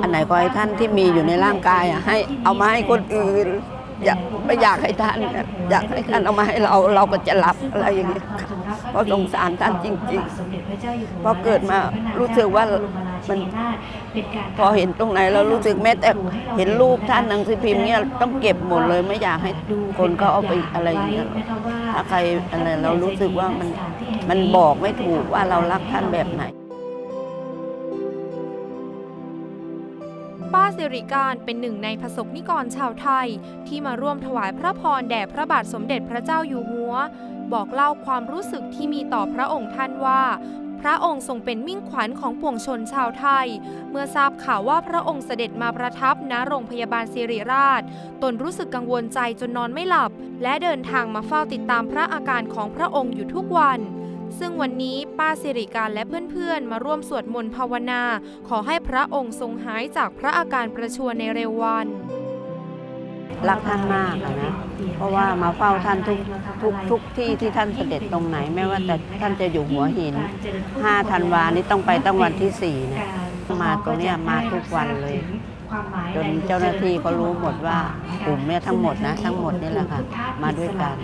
อันไหนขอให้ท่านที่มีอยู่ในร่างกายอะให้เอามาให้คนอื่นอยากไม่อยากให้ท่าน อยากให้ท่านเอามาให้เราเราก็จะรับอะไรอย่างเงี้ยค่ะเพราะสงสารท่านจริงๆเพราะเกิดมารู้สึกว่ามันพอเห็นตรงไหนเรารู้สึกแม้แต่เห็นรูปท่านหนังสือพิมพ์เนี่ยต้องเก็บหมดเลยไม่อยากให้คนเขาเอาไปอะไรอย่างเงี้ยถ้าใครอะไรเรารู้สึกว่ามันมันบอกไม่ถูกว่าเรารักท่านแบบไหน ป้าสิริการเป็นหนึ่งในประสบนิกรชาวไทย ที่มาร่วมถวายพระพรแด่พระบาทสมเด็จพระเจ้าอยู่หัว บอกเล่าความรู้สึกที่มีต่อพระองค์ท่านว่า พระองค์ทรงเป็นมิ่งขวัญของปวงชนชาวไทย เมื่อทราบข่าวว่าพระองค์เสด็จมาประทับณโรงพยาบาลสิริราช ตนรู้สึกกังวลใจจนนอนไม่หลับ และเดินทางมาเฝ้าติดตามพระอาการของพระองค์อยู่ทุกวัน ซึ่งวันนี้ป้าสิริการและเพื่อนๆ มาร่วมสวดมนต์ภาวนา ขอให้พระองค์ทรงหายจากพระอาการประชวรในเร็ววัน รักท่านมากอะนะ เพราะว่ามาเฝ้าท่านทุกทุกทุกที่ที่ท่านเสด็จตรงไหน ไม่ว่าแต่ท่านจะอยู่หัวหิน5ธันวานี่ต้องไปตั้งวันที่4เนี่ยมาตรงเนี้ยมาทุกวันเลยจนเจ้าหน้าที่เขารู้หมดว่ากลุ่มเนี่ยทั้งหมดนะ ทั้งหมดนี่แหละค่ะ มาด้วยกัน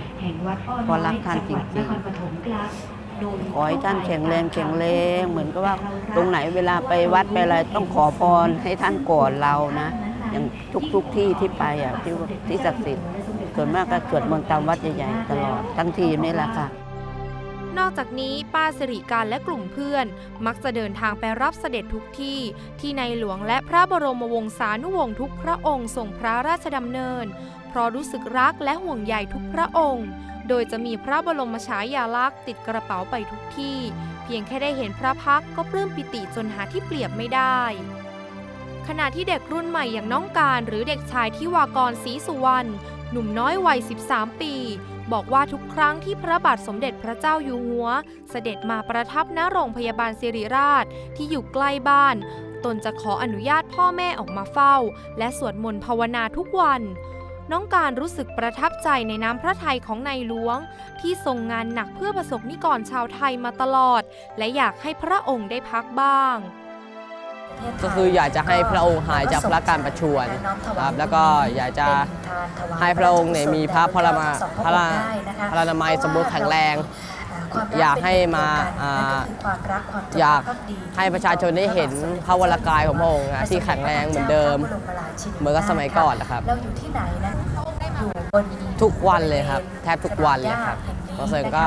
เพราะรักท่านจริงๆ ขอให้ท่านแข็งแรงแข็งแรง เหมือนกับว่าตรงไหนเวลาไปวัดไปอะไรต้องขอพรให้ท่านก่อนเรานะ อย่างทุกทุกๆที่ที่ไปอะที่ที่ศักดิ์สิทธิ์ส่วนมากก็สวดมนต์ตามวัดใหญ่ๆตลอดทั้งทีนี่แหละค่ะ นอกจากนี้ป้าสิริการและกลุ่มเพื่อน มักจะเดินทางไปรับเสด็จทุกที่ ที่ในหลวงและพระบรมวงศานุวงศ์ทุกพระองค์ทรงพระราชดำเนิน เพราะรู้สึกรักและห่วงใยทุกพระองค์ โดยจะมีพระบรมฉายาลักษณ์ติดกระเป๋าไปทุกที่ เพียงแค่ได้เห็นพระพักก็ปลื้มปิติจนหาที่เปรียบไม่ได้ขณะที่เด็กรุ่นใหม่อย่างน้องการหรือเด็กชายทิวากรศรีสุวรรณหนุ่มน้อยวัย 13 ปี บอกว่าทุกครั้งที่พระบาทสมเด็จพระเจ้าอยู่หัว เสด็จมาประทับณโรงพยาบาลสิริราชที่อยู่ใกล้บ้าน ตนจะขออนุญาตพ่อแม่ออกมาเฝ้า และสวดมนต์ภาวนาทุกวัน น้องการรู้สึกประทับใจในน้ำพระทัยของในหลวง ที่ทรงงานหนักเพื่อประสบนิกรชาวไทยมาตลอด และอยากให้พระองค์ได้พักบ้าง ก็คืออยากจะให้พระองค์หายจากพระการประชวรครับแล้วก็อยากจะให้พระองค์เนี่ยมีพระพลามาพระพระนามัยสมบูรณ์แข็งแรง อยากให้มาอ่าอยากให้ประชาชนได้เห็นพระวรากายของพระองค์นะที่แข็งแรงเหมือนเดิม เหมือนกับสมัยก่อนนะครับเราอยู่ที่ไหนนะอยู่บนทุกวันเลยครับ แทบทุกวันเลยครับบางส่วนก็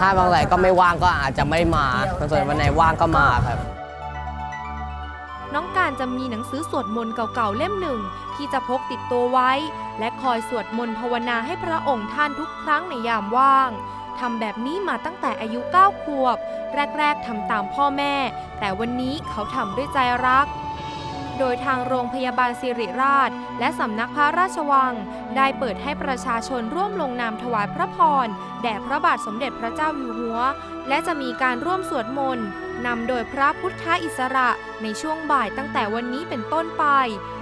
ถ้าบางไหนก็ไม่ว่างก็อาจจะไม่มาบางส่วนวันไหนว่างก็มาครับ น้องการจะมีหนังสือสวดมนต์เก่าๆเล่มหนึ่ง ที่จะพกติดตัวไว้ และคอยสวดมนต์ภาวนาให้พระองค์ท่านทุกครั้งในยามว่างทำแบบนี้มาตั้งแต่อายุ 9 ขวบ แรก ๆทำตามพ่อแม่ แต่วันนี้เขาทำด้วยใจรัก โดยทางโรงพยาบาลสิริราช และสำนักพระราชวัง ได้เปิดให้ประชาชนร่วมลงนามถวายพระพร แด่พระบาทสมเด็จพระเจ้าอยู่หัว และจะมีการร่วมสวดมนต์ นำโดยพระพุทธอิสระในช่วงบ่ายตั้งแต่วันนี้เป็นต้นไป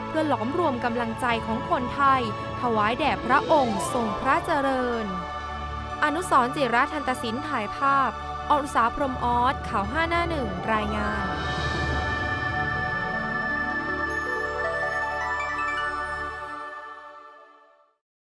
เพื่อหลอมรวมกำลังใจของคนไทย ถวายแด่พระองค์ทรงพระเจริญ อนุสรณ์จิระทันตศิลป์ถ่ายภาพอรุษาพรมออสข่าวห้าหน้าหนึ่งรายงาน